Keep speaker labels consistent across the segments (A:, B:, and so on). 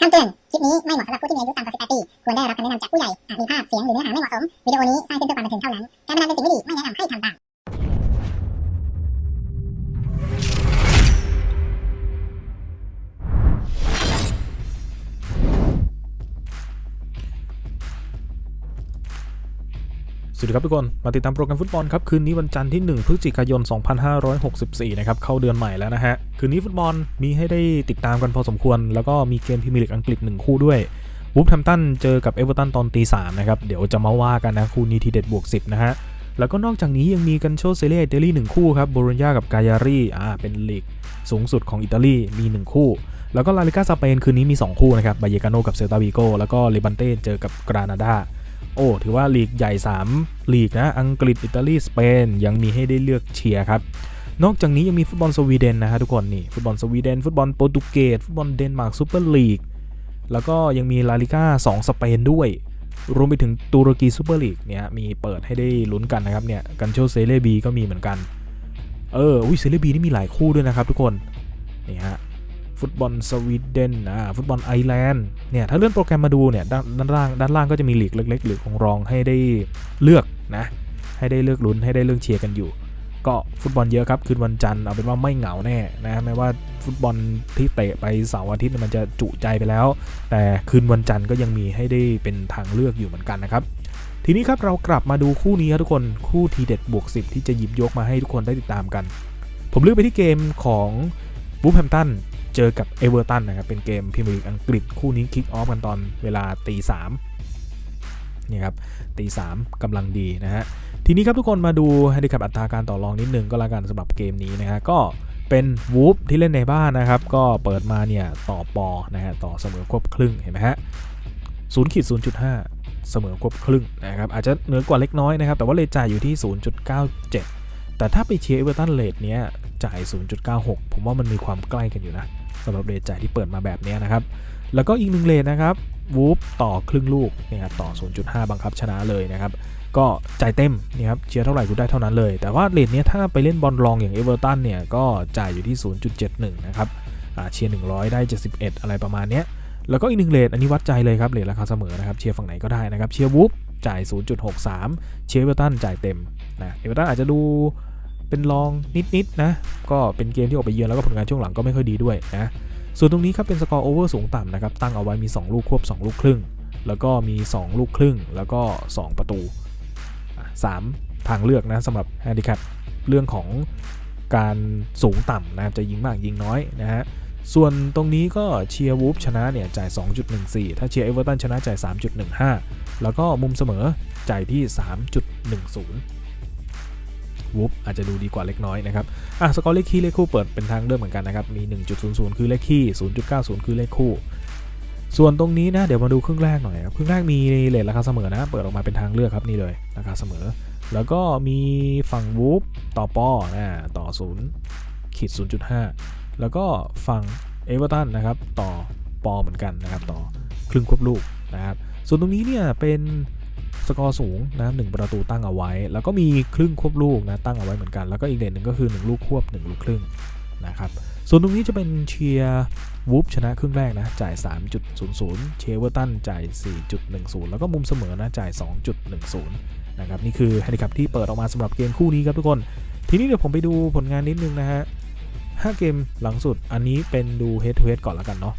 A: คำเตือน คลิปนี้ไม่เหมาะสำหรับผู้ที่มีอายุต่ำกว่า 18 ปี ควรได้รับคำแนะนำจากผู้ใหญ่ อาจมีภาพ เสียง หรือเนื้อหาไม่เหมาะสม วิดีโอนี้สร้างขึ้นเพื่อความบันเทิงเท่านั้น ส
B: วัสดีครับทุกคน มาติดตามโปรแกรมฟุตบอลครับ คืนนี้วันจันทร์ที่ 1 พฤศจิกายน 2564 นะครับ เข้าเดือนใหม่แล้วนะฮะ คืนนี้ฟุตบอลมีให้ได้ติดตามกันพอสมควร แล้วก็มีเกมพรีเมียร์ลีกอังกฤษ 1 คู่ด้วยวูฟแฮมตันเจอกับเอเวอร์ตันตอนตีสามนะครับ เดี๋ยวจะมาว่ากันนะ คู่นี้ทีเด็ดบวก 10 นะฮะ แล้วก็นอกจากนี้ยังมีกันโชเซเล่อิตาลีหนึ่งคู่ครับโบโรญญากับกายารีอ่าเป็นลีกสูงสุดของอิตาลีมี 1 คู่ แล้วก็ลาลิก้าสเปนคืนนี้มี 2 คู่นะครับบาเยกาโนกับเซลตาวิโกแล้วก็เลบันเต้เจอกับกรานาดา โอ้ ถือว่าลีกใหญ่ 3 ลีกนะ อังกฤษ อิตาลี สเปน ยังมีให้ได้เลือกเชียร์ครับ นอกจากนี้ยังมีฟุตบอลสวีเดนนะฮะทุกคนนี่ ฟุตบอลสวีเดน ฟุตบอลโปรตุเกส ฟุตบอลเดนมาร์กซูเปอร์ลีก แล้วก็ยังมีลาลิก้า2สเปนด้วย รวมไปถึงตุรกีซูเปอร์ลีกเนี่ยมีเปิดให้ได้ลุ้นกันนะครับเนี่ย กันโชเซเลบีก็มีเหมือนกัน เออวิเซเลบีนี่มีหลายคู่ด้วยนะครับทุกคน นี่ฮะ ฟุตบอลสวีเดนอ่าฟุตบอลไอร์แลนด์เนี่ยถ้าเลื่อนโปรแกรมมาดูเนี่ยด้านด้านล่างด้านล่างก็จะมีลีกเล็กๆหรือของรองให้ได้เลือกนะให้ได้เลือกลุ้นให้ได้เลือกเชียร์กันอยู่ ก็ฟุตบอลเยอะครับคืนวันจันทร์เอาเป็นว่าไม่เหงาแน่นะไม่ว่าฟุตบอลที่เตะไปเสาร์อาทิตย์นี่ยมันจะจุใจไปแล้ว แต่คืนวันจันทร์ก็ยังมีให้ได้เป็นทางเลือกอยู่เหมือนกันนะครับทีนี้ครับเรากลับมาดูคู่นี้ครับทุกคนคู่ทีเด็ดบวก10 ที่จะหยิบยกมาให้ทุกคนได้ติดตามกัน ผมเลือกไปที่เกมของบูแฮมตัน เจอกับเอเวอร์ตันนะครับ เป็นเกมพรีเมียร์ลีกอังกฤษคู่นี้คิกออฟกันตอนเวลาตีสามนี่ครับตีสามกำลังดีนะฮะ ทีนี้ครับทุกคนมาดูให้ดีกับอัตราการต่อรองนิดนึงก็แล้วกันสำหรับเกมนี้นะฮะก็เป็นวูฟที่เล่นในบ้านนะครับ ก็เปิดมาเนี่ยต่อปอนะฮะต่อเสมอควบครึ่งเห็นไหมฮะศูนย์ขีดศูนย์จุดห้าเสมอควบครึ่งนะครับอาจจะเหนือกว่าเล็กน้อยนะครับ แต่ว่าเลทจ่ายอยู่ที่ 0.97 แต่ถ้าไปเชียร์เอเวอร์ตันเลทเนี้ยจ่าย 0.96 ผมว่ามันมีความใกล้กันอยู่นะสำหรับเลทจ่ายที่เปิดมาแบบนี้นะครับ แล้วก็อีกหนึ่งเลทนะครับวูฟต่อครึ่งลูกนะครับต่อ 0.5 บังคับชนะเลยนะครับก็จ่ายเต็มนี่ครับเชียร์เท่าไหร่กูได้เท่านั้นเลย แต่ว่าเลทเนี้ยถ้าไปเล่นบอลรองอย่างเอเวอร์ตันเนี่ยก็จ่ายอยู่ที่ 0.71 นะครับอ่าเชียร์ 100 ได้ 71 อะไรประมาณเนี้ยแล้วก็อีกหนึ่งเลทอันนี้วัดใจเลยครับเลทราคาเสมอนะครับเชียร์ฝั่งไหนก็ได้นะครับเชียร์วูฟจ่าย 0.63 เชียร์เอเวอร์ตันจ่ายเต็มนะเอเวอร์ตันอาจจะดู เป็นรองนิดๆนะ ก็เป็นเกมที่ออกไปเยือนแล้วก็ผลงานช่วงหลังก็ไม่ค่อยดีด้วยนะ ส่วนตรงนี้ครับเป็นสกอร์โอเวอร์สูงต่ำนะครับ ตั้งเอาไว้มี 2 ลูกควบ 2 ลูกครึ่ง แล้วก็มี 2 ลูกครึ่ง แล้วก็ 2 ประตู 3 ทางเลือกนะสำหรับแฮนดิแคปเรื่องของการสูงต่ำนะครับจะยิงมากยิงน้อยนะฮะส่วนตรงนี้ก็เชียร์วูฟชนะเนี่ยจ่าย 2.14 ถ้าเชียร์เอเวอร์ตันชนะจ่าย 3.15 แล้วก็มุมเสมอจ่ายที่ 3.10 วูฟอาจจะดูดีกว่าเล็กน้อยนะครับอะสกอร์เลขคี่เลขคู่เปิดเป็นทางเลือกเหมือนกันนะครับมี 1.00 คือเลขคี่ 0.90 คือเลขคู่ ส่วนตรงนี้นะเดี๋ยวมาดูครึ่งแรกหน่อยครับครึ่งแรกมีเลทราคาเสมอนะ เปิดออกมาเป็นทางเลือกครับนี่เลยราคาเสมอ แล้วก็มีฝั่งวูฟต่อปอนะต่อ0ขีด0.5 แล้วก็ฝั่งเอเวอร์ตันนะครับต่อปอเหมือนกันนะครับต่อครึ่งควบลูกนะครับส่วนตรงนี้เนี่ยเป็น สกอร์สูงนะหนึ่งประตูตั้งเอาไว้ แล้วก็มีครึ่งควบลูกนะตั้งเอาไว้เหมือนกัน แล้วก็อีกเด่นหนึ่งก็คือ 1 ลูกควบ 1 ลูกครึ่งนะครับส่วนตรงนี้จะเป็นเชียร์วูฟชนะครึ่งแรกนะจ่าย 3.00 เชียร์เวอร์ตันจ่าย 4.10 แล้วก็มุมเสมอนะจ่าย 2.10 นะครับนี่คือแฮนดิคัพที่เปิดออกมาสำหรับเกมคู่นี้ครับทุกคน ทีนี้เดี๋ยวผมไปดูผลงานนิดนึงนะฮะ5เกมหลังสุดอันนี้เป็นดู head to head ก่อนแล้วกันเนาะ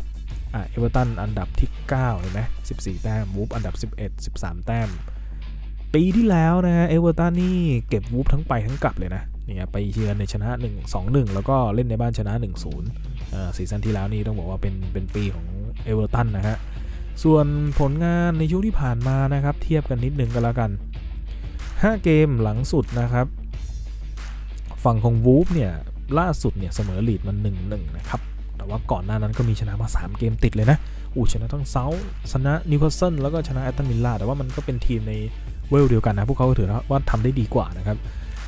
B: อะเอเวอร์ตันอันดับที่ 9 เห็นไหม14 แต้มวูฟอันดับ 11 13 แต้ม ปีที่แล้วนะฮะเอเวอร์ตันนี่เก็บวูฟทั้งไปทั้งกลับเลยนะเนี่ยไปเยือนในชนะ 1 2 1 แล้วก็เล่นในบ้านชนะ 1 0อ่าซีซั่นที่แล้วนี่ต้องบอกว่าเป็นเป็นปีของเอเวอร์ตันนะฮะส่วนผลงานในช่วงที่ผ่านมานะครับ เทียบกันนิดนึงกันแล้วกัน 5 เกมหลังสุดนะครับ ฝั่งของวูฟเนี่ยล่าสุดเนี่ยเสมอลีดมัน1-1 นะครับ แต่ว่าก่อนหน้านั้นก็มีชนะมา 3 เกมติดเลยนะอู้ชนะทั้งเซาท์ชนะนิวคาสเซิลแล้วก็ชนะแอตตันวิลล่าแต่ว่ามันก็เป็นทีมใน เวลเดียวกันนะ พวกเขาถือว่าทำได้ดีกว่านะครับ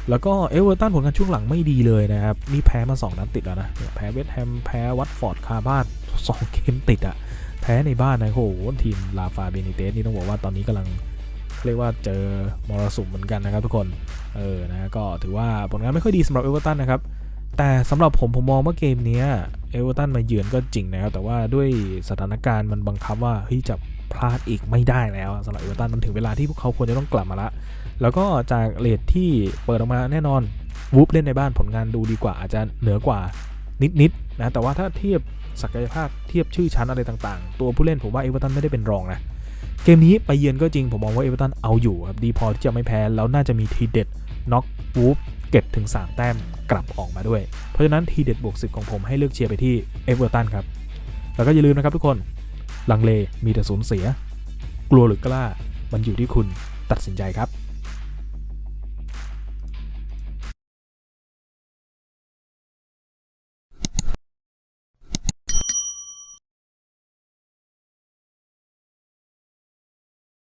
B: แล้วก็เอเวอร์ตันผลงานช่วงหลังไม่ดีเลยนะครับ นี่แพ้มา 2 นัดติดแล้วนะ แพ้เวสต์แฮม แพ้วัตฟอร์ดคาบ้าน 2 เกมติดอะแพ้ในบ้านนะโอ้โหทีมลาฟาเบนิเตสนี่ต้องบอกว่าตอนนี้กำลังเรียกว่าเจอมรสุมเหมือนกันนะครับทุกคน เออนะก็ถือว่าผลงานไม่ค่อยดีสำหรับเอเวอร์ตันนะครับแต่สำหรับผมผมมองว่าเกมนี้เอเวอร์ตันมาเยือนก็จริงนะครับ แต่ว่าด้วยสถานการณ์มันบังคับว่าเฮ้ยจะ พลาดอีกไม่ได้แล้วสำหรับเอเวอร์ตันมันถึงเวลาที่พวกเขาควรจะต้องกลับมาละ แล้วก็จากเลทที่เปิดออกมาแน่นอนวูฟเล่นในบ้านผลงานดูดีกว่าอาจจะเหนือกว่านิดๆนะแต่ว่าถ้าเทียบศักยภาพเทียบชื่อชั้นอะไรต่างๆ ตัวผู้เล่นผมว่าเอเวอร์ตันไม่ได้เป็นรองนะเกมนี้ไปเยือนก็จริงผมมองว่าเอเวอร์ตันเอาอยู่ครับดีพอที่จะไม่แพ้แล้วน่าจะมีทีเด็ดน็อกวูฟเก็บถึง 3 แต้มกลับออกมาด้วย เพราะฉะนั้นทีเด็ดบวก10ของผมให้เลือกเชียร์ไปที่เอเวอร์ตันครับ แล้วก็อย่าลืมนะครับทุกคน ลังเลมีแต่สูญเสีย กลัวหรือกล้า มันอยู่ที่คุณตัดสินใจครับ